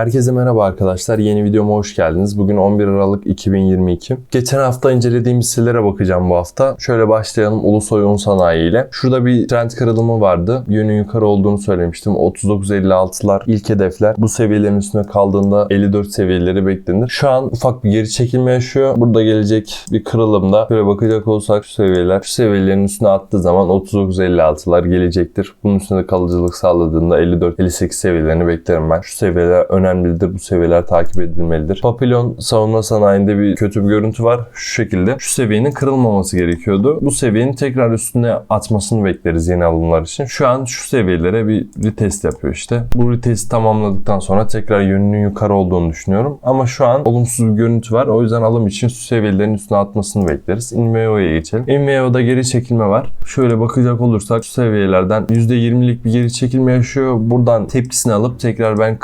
Herkese merhaba arkadaşlar. Yeni videoma hoş geldiniz. Bugün 11 Aralık 2022. Geçen hafta incelediğim hisselere bakacağım bu hafta. Şöyle başlayalım Ulusoy Un Sanayi ile. Şurada bir trend kırılımı vardı. Yönün yukarı olduğunu söylemiştim. 39.56'lar ilk hedefler. Bu seviyelerin üstüne kaldığında 54 seviyeleri beklenir. Şu an ufak bir geri çekilme yaşıyor. Burada gelecek bir kırılımda şöyle bakacak olsak şu seviyeler şu seviyelerin üstüne attığı zaman 39.56'lar gelecektir. Bunun üstünde kalıcılık sağladığında 54-58 seviyelerini beklerim ben. Şu seviyeler önemlidir. Bu seviyeler takip edilmelidir. Papillon savunma sanayinde bir kötü bir görüntü var. Şu şekilde. Şu seviyenin kırılmaması gerekiyordu. Bu seviyenin tekrar üstüne atmasını bekleriz yeni alımlar için. Şu an şu seviyelere bir retest yapıyor işte. Bu retesti tamamladıktan sonra tekrar yönünün yukarı olduğunu düşünüyorum. Ama şu an olumsuz bir görüntü var. O yüzden alım için şu seviyelerin üstüne atmasını bekleriz. Inveo'ya geçelim. Inveo'da geri çekilme var. Şöyle bakacak olursak şu seviyelerden %20'lik bir geri çekilme yaşıyor. Buradan tepkisini alıp tekrar ben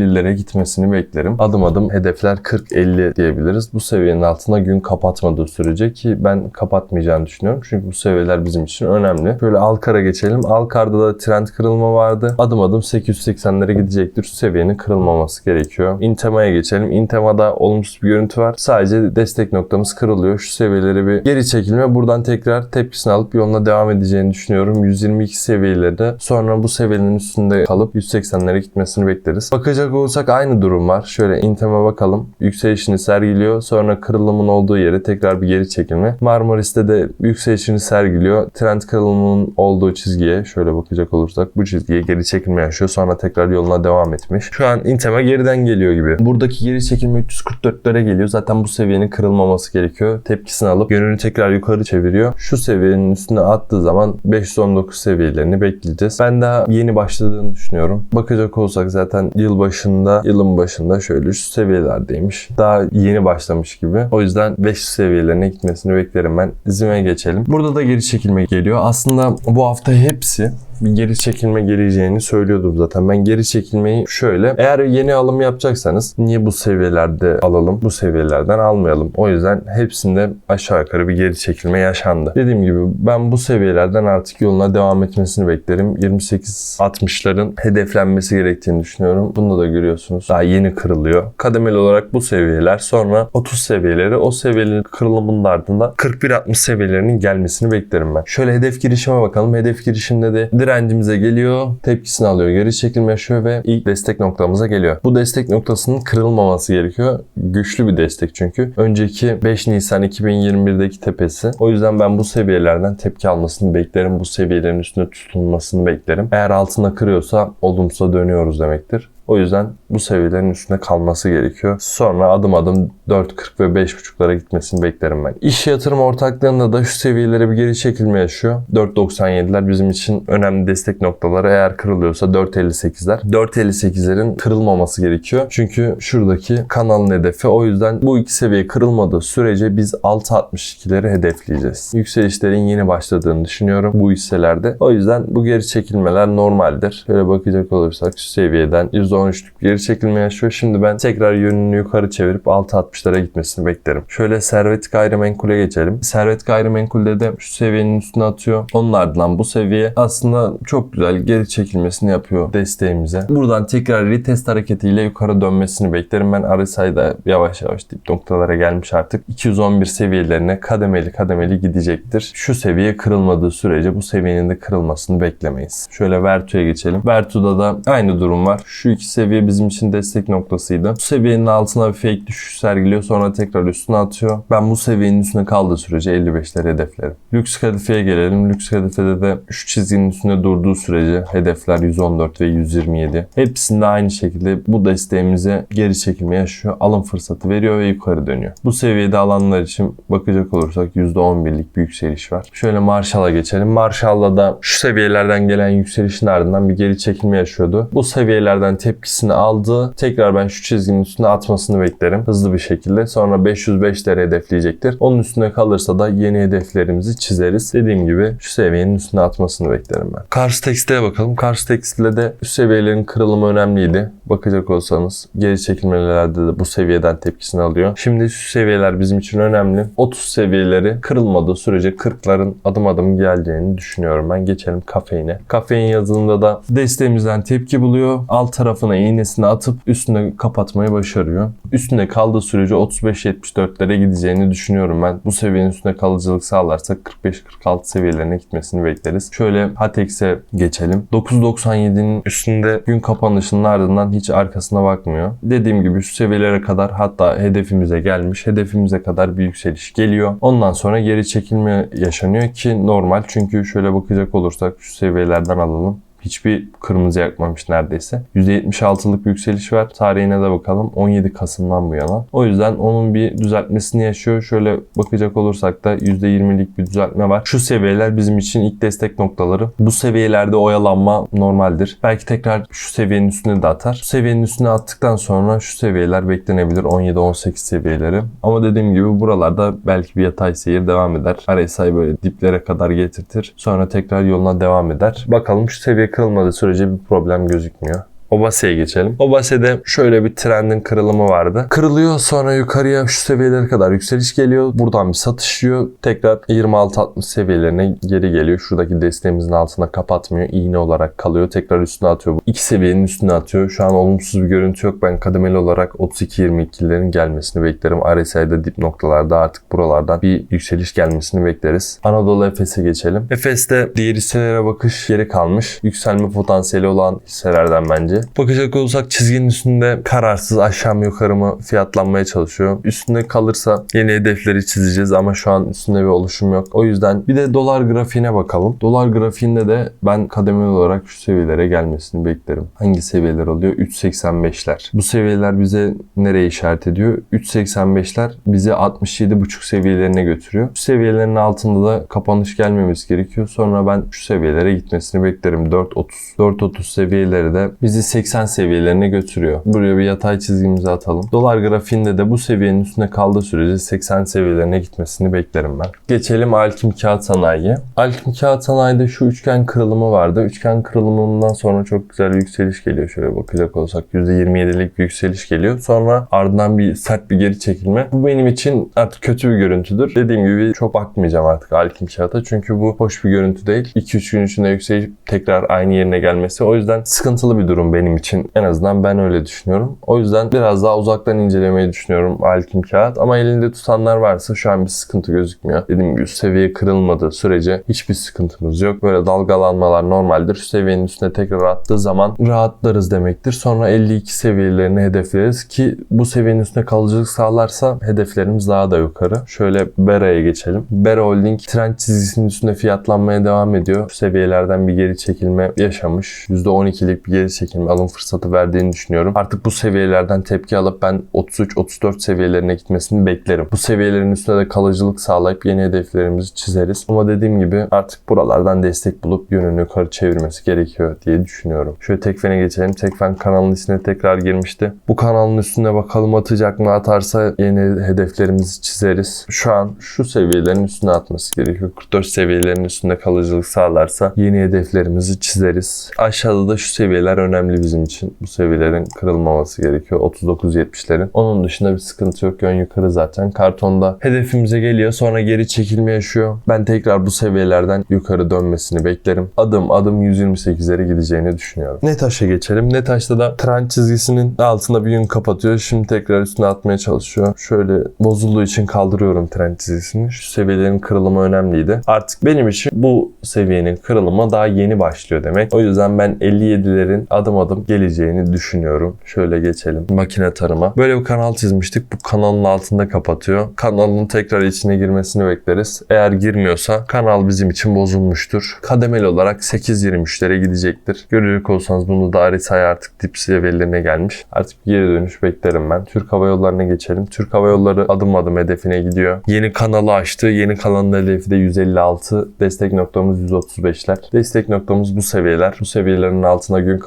40-50'lere gitmesini beklerim. Adım adım hedefler 40-50 diyebiliriz. Bu seviyenin altına gün kapatmadığı sürece ki ben kapatmayacağını düşünüyorum. Çünkü bu seviyeler bizim için önemli. Şöyle Alkar'a geçelim. Alkar'da da trend kırılma vardı. Adım adım 880'lere gidecektir. Şu seviyenin kırılmaması gerekiyor. Intema'ya geçelim. Intema'da olumsuz bir görüntü var. Sadece destek noktamız kırılıyor. Şu seviyeleri bir geri çekilme. Buradan tekrar tepkisini alıp yoluna devam edeceğini düşünüyorum. 122 seviyeleri sonra bu seviyenin üstünde kalıp 180'lere gitmesini bekleriz. Bakacak olursak aynı durum var. Şöyle Intem'e bakalım. Yükselişini sergiliyor. Sonra kırılımın olduğu yere tekrar bir geri çekilme. Marmaris'te de yükselişini sergiliyor. Trend kırılımının olduğu çizgiye şöyle bakacak olursak bu çizgiye geri çekilme yaşıyor. Sonra tekrar yoluna devam etmiş. Şu an Intem'e geriden geliyor gibi. Buradaki geri çekilme 344'lere geliyor. Zaten bu seviyenin kırılmaması gerekiyor. Tepkisini alıp yönünü tekrar yukarı çeviriyor. Şu seviyenin üstüne attığı zaman 519 seviyelerini bekleyeceğiz. Ben daha yeni başladığını düşünüyorum. Bakacak olursak zaten yıl başında, yılın başında şöyle şu seviyelerdeymiş. Daha yeni başlamış gibi. O yüzden 500 seviyelerine gitmesini beklerim ben. Zime geçelim. Burada da geri çekilme geliyor. Aslında bu hafta hepsi bir geri çekilme geleceğini söylüyordum zaten. Ben geri çekilmeyi şöyle eğer yeni alım yapacaksanız niye bu seviyelerde alalım? Bu seviyelerden almayalım. O yüzden hepsinde aşağı yukarı bir geri çekilme yaşandı. Dediğim gibi ben bu seviyelerden artık yoluna devam etmesini beklerim. 28-60'ların hedeflenmesi gerektiğini düşünüyorum. Bunu da görüyorsunuz. Daha yeni kırılıyor. Kademeli olarak bu seviyeler sonra 30 seviyeleri o seviyelerin kırılımının ardından 41-60 seviyelerinin gelmesini beklerim ben. Şöyle hedef girişime bakalım. Hedef girişimde de direncimize geliyor, tepkisini alıyor, geri çekilme yaşıyor ve ilk destek noktamıza geliyor. Bu destek noktasının kırılmaması gerekiyor. Güçlü bir destek çünkü. Önceki 5 Nisan 2021'deki tepesi. O yüzden ben bu seviyelerden tepki almasını beklerim. Bu seviyelerin üstüne tutulmasını beklerim. Eğer altına kırıyorsa olumsuza dönüyoruz demektir. O yüzden bu seviyelerin üstünde kalması gerekiyor. Sonra adım adım 4.40 ve 5.5'lara gitmesini beklerim ben. İş yatırım ortaklığında da şu seviyelere bir geri çekilme yaşıyor. 4.97'ler bizim için önemli destek noktaları. Eğer kırılıyorsa 4.58'ler. 4.58'lerin kırılmaması gerekiyor. Çünkü şuradaki kanalın hedefi. O yüzden bu iki seviye kırılmadığı sürece biz 6.62'leri hedefleyeceğiz. Yükselişlerin yeni başladığını düşünüyorum bu hisselerde. O yüzden bu geri çekilmeler normaldir. Şöyle bakacak olursak şu seviyeden %13'lük geri çekilme yaşıyor. Şimdi ben tekrar yönünü yukarı çevirip 6.60'lara gitmesini beklerim. Şöyle servet gayrimenkule geçelim. Servet gayrimenkulde de şu seviyenin üstüne atıyor. Onun ardından bu seviye aslında çok güzel geri çekilmesini yapıyor desteğimize. Buradan tekrar retest hareketiyle yukarı dönmesini beklerim. Ben RSI'da yavaş yavaş dip noktalara gelmiş artık. 211 seviyelerine kademeli kademeli gidecektir. Şu seviye kırılmadığı sürece bu seviyenin de kırılmasını beklemeyiz. Şöyle Vertu'ya geçelim. Vertu'da da aynı durum var. Şu iki seviye bizim için destek noktasıydı. Bu seviyenin altına bir fake düşüş sergiliyor sonra tekrar üstüne atıyor. Ben bu seviyenin üstüne kaldığı sürece 55'leri hedeflerim. Lüks kadifeye gelelim. Lüks kadifede de şu çizginin üstünde durduğu sürece hedefler 114 ve 127. Hepsinde aynı şekilde bu desteğimize geri çekilme yaşıyor. Alım fırsatı veriyor ve yukarı dönüyor. Bu seviyede alanlar için bakacak olursak %11'lik bir yükseliş var. Şöyle Marshall'a geçelim. Marshall'da da şu seviyelerden gelen yükselişin ardından bir geri çekilme yaşıyordu. Bu seviyelerden tepkisini aldı. Tekrar ben şu çizginin üstüne atmasını beklerim. Hızlı bir şekilde. Sonra 505'leri hedefleyecektir. Onun üstüne kalırsa da yeni hedeflerimizi çizeriz. Dediğim gibi şu seviyenin üstüne atmasını beklerim ben. Kars Tekstil'e bakalım. Kars Tekstil'de de şu seviyelerin kırılımı önemliydi. Bakacak olsanız geri çekilmelerde de bu seviyeden tepkisini alıyor. Şimdi şu seviyeler bizim için önemli. 30 seviyeleri kırılmadığı sürece 40'ların adım adım geleceğini düşünüyorum ben. Geçelim kafeine. Kafein yazılımda da desteğimizden tepki buluyor. Alt tarafına iğnesini atıp üstüne kapatmayı başarıyor. Üstünde kaldığı sürece 35-74'lere gideceğini düşünüyorum ben. Bu seviyenin üstünde kalıcılık sağlarsa 45-46 seviyelerine gitmesini bekleriz. Şöyle Hatex'e geçelim. 9.97'nin üstünde gün kapanışının ardından hiç arkasına bakmıyor. Dediğim gibi şu seviyelere kadar hatta hedefimize gelmiş. Hedefimize kadar bir yükseliş geliyor. Ondan sonra geri çekilme yaşanıyor ki normal. Çünkü şöyle bakacak olursak şu seviyelerden alalım hiçbir kırmızı yakmamış neredeyse. %76'lık bir yükseliş var. Tarihine de bakalım. 17 Kasım'dan bu yana. O yüzden onun bir düzeltmesini yaşıyor. Şöyle bakacak olursak da %20'lik bir düzeltme var. Şu seviyeler bizim için ilk destek noktaları. Bu seviyelerde oyalanma normaldir. Belki tekrar şu seviyenin üstüne de atar. Şu seviyenin üstüne attıktan sonra şu seviyeler beklenebilir. 17-18 seviyeleri. Ama dediğim gibi buralarda belki bir yatay seyir devam eder. RSI böyle diplere kadar getirtir. Sonra tekrar yoluna devam eder. Bakalım şu seviye kırılmadığı sürece bir problem gözükmüyor. Obase'ye geçelim. Obase'de şöyle bir trendin kırılımı vardı. Kırılıyor sonra yukarıya şu seviyelere kadar yükseliş geliyor. Buradan bir satış yiyor. Tekrar 26-60 seviyelerine geri geliyor. Şuradaki desteğimizin altına kapatmıyor. İğne olarak kalıyor. Tekrar üstüne atıyor. İki seviyenin üstüne atıyor. Şu an olumsuz bir görüntü yok. Ben kademeli olarak 32-22'lerin gelmesini beklerim. RSI'de dip noktalarda artık buralardan bir yükseliş gelmesini bekleriz. Anadolu Efes'e geçelim. Efes'te diğer hisselere bakış geri kalmış. Yükselme potansiyeli olan hisselerden bence. Bakacak olursak çizginin üstünde kararsız aşağı mı yukarı mı fiyatlanmaya çalışıyor. Üstünde kalırsa yeni hedefleri çizeceğiz ama şu an üstünde bir oluşum yok. O yüzden bir de dolar grafiğine bakalım. Dolar grafiğinde de ben kademeli olarak şu seviyelere gelmesini beklerim. Hangi seviyeler oluyor? 3.85'ler. Bu seviyeler bize nereye işaret ediyor? 3.85'ler bizi 67.5 seviyelerine götürüyor. Şu seviyelerin altında da kapanış gelmemesi gerekiyor. Sonra ben şu seviyelere gitmesini beklerim. 4.30. 4.30 seviyeleri de bizi 80 seviyelerine götürüyor. Buraya bir yatay çizgimizi atalım. Dolar grafiğinde de bu seviyenin üstünde kaldığı sürece 80 seviyelerine gitmesini beklerim ben. Geçelim Alkim Kağıt Sanayi'ye. Alkim Kağıt Sanayi'de şu üçgen kırılımı vardı. Üçgen kırılımından sonra çok güzel bir yükseliş geliyor. Şöyle bakacak olsak %27'lik bir yükseliş geliyor. Sonra ardından bir sert bir geri çekilme. Bu benim için artık kötü bir görüntüdür. Dediğim gibi çok bakmayacağım artık Alkim Kağıt'a. Çünkü bu hoş bir görüntü değil. 2-3 gün içinde yükselip tekrar aynı yerine gelmesi. O yüzden sıkıntılı bir durum benim için. En azından ben öyle düşünüyorum. O yüzden biraz daha uzaktan incelemeyi düşünüyorum Alkim Kağıt. Ama elinde tutanlar varsa şu an bir sıkıntı gözükmüyor. Dediğim gibi seviye kırılmadığı sürece hiçbir sıkıntımız yok. Böyle dalgalanmalar normaldir. Şu seviyenin üstüne tekrar attığı zaman rahatlarız demektir. Sonra 52 seviyelerini hedefleriz ki bu seviyenin üstüne kalıcılık sağlarsa hedeflerimiz daha da yukarı. Şöyle Bera'ya geçelim. Bera Holding trend çizgisinin üstünde fiyatlanmaya devam ediyor. Şu seviyelerden bir geri çekilme yaşamış. %12'lik bir geri çekilme alım fırsatı verdiğini düşünüyorum. Artık bu seviyelerden tepki alıp ben 33-34 seviyelerine gitmesini beklerim. Bu seviyelerin üstünde de kalıcılık sağlayıp yeni hedeflerimizi çizeriz. Ama dediğim gibi artık buralardan destek bulup yönünü yukarı çevirmesi gerekiyor diye düşünüyorum. Şöyle Tekfen'e geçelim. Tekfen kanalının içine tekrar girmişti. Bu kanalın üstüne bakalım atacak mı? Atarsa yeni hedeflerimizi çizeriz. Şu an şu seviyelerin üstüne atması gerekiyor. 44 seviyelerin üstünde kalıcılık sağlarsa yeni hedeflerimizi çizeriz. Aşağıda da şu seviyeler önemli bizim için. Bu seviyelerin kırılmaması gerekiyor. 39-70'lerin. Onun dışında bir sıkıntı yok. Yön yukarı zaten. Kartonda hedefimize geliyor. Sonra geri çekilme yaşıyor. Ben tekrar bu seviyelerden yukarı dönmesini beklerim. Adım adım 128'lere gideceğini düşünüyorum. Netaş'a geçelim. Netaş'ta da trend çizgisinin altında bir yön kapatıyor. Şimdi tekrar üstüne atmaya çalışıyor. Şöyle bozulduğu için kaldırıyorum trend çizgisini. Şu seviyelerin kırılımı önemliydi. Artık benim için bu seviyenin kırılımı daha yeni başlıyor demek. O yüzden ben 57'lerin adım adım geleceğini düşünüyorum. Şöyle geçelim makine tarıma. Böyle bir kanal çizmiştik. Bu kanalın altında kapatıyor. Kanalın tekrar içine girmesini bekleriz. Eğer girmiyorsa kanal bizim için bozulmuştur. Kademeli olarak 8-23'lere gidecektir. Görecek olsanız bunu da RSI artık dip seviyelerine gelmiş. Artık geri dönüş beklerim ben. Türk Hava Yolları'na geçelim. Türk Hava Yolları adım adım hedefine gidiyor. Yeni kanalı açtı. Yeni kanalın hedefi de 156. Destek noktamız 135'ler. Destek noktamız bu seviyeler. Bu seviyelerin altına gün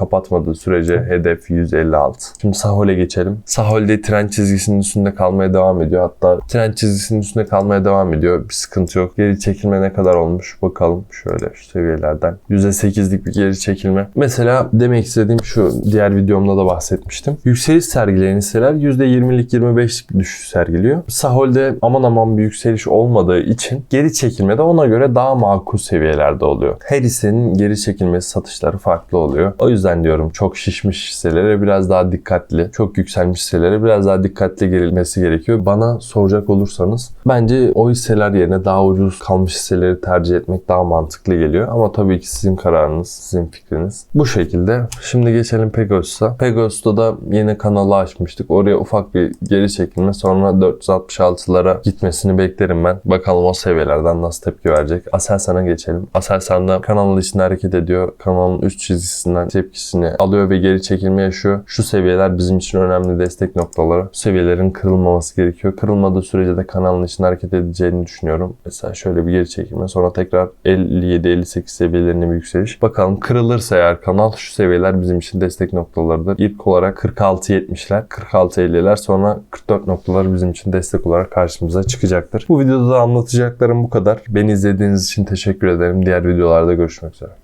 kapatmadığı sürece hedef 156. Şimdi Sahol'e geçelim. Sahol'de trend çizgisinin üstünde kalmaya devam ediyor. Hatta trend çizgisinin üstünde kalmaya devam ediyor. Bir sıkıntı yok. Geri çekilme ne kadar olmuş bakalım. Şöyle şu seviyelerden. %8'lik bir geri çekilme. Mesela demek istediğim şu diğer videomda da bahsetmiştim. Yükseliş sergileyen hisseler %20'lik 25'lik bir düşüş sergiliyor. Sahol'de aman aman bir yükseliş olmadığı için geri çekilme de ona göre daha makul seviyelerde oluyor. Her hissenin geri çekilmesi satışları farklı oluyor. O yüzden diyorum çok şişmiş hisselere biraz daha dikkatli, çok yükselmiş hisselere biraz daha dikkatli girilmesi gerekiyor. Bana soracak olursanız bence o hisseler yerine daha ucuz kalmış hisseleri tercih etmek daha mantıklı geliyor. Ama tabii ki sizin kararınız, sizin fikriniz. Bu şekilde. Şimdi geçelim Pegasus'a. Pegasus'ta da yeni kanalı açmıştık. Oraya ufak bir geri çekilme sonra 466'lara gitmesini beklerim ben. Bakalım o seviyelerden nasıl tepki verecek. Aselsan'a geçelim. Aselsan'da kanalın içinde hareket ediyor. Kanalın üst çizgisinden tepkisini alıyor ve geri çekilme yaşıyor. Şu seviyeler bizim için önemli destek noktaları. Bu seviyelerin kırılmaması gerekiyor. Kırılmadığı sürece de kanalın içinde hareket edeceğini düşünüyorum. Mesela şöyle bir geri çekilme sonra tekrar 57-58 seviyelerine bir yükseliş. Bakalım kırılırsa eğer kanal şu seviyeler bizim için destek noktalarıdır. İlk olarak 46-70'ler, 46-50'ler sonra 44 noktalar bizim için destek olarak karşımıza çıkacaktır. Bu videoda da anlatacaklarım bu kadar. Beni izlediğiniz için teşekkür ederim. Diğer videolarda görüşmek üzere.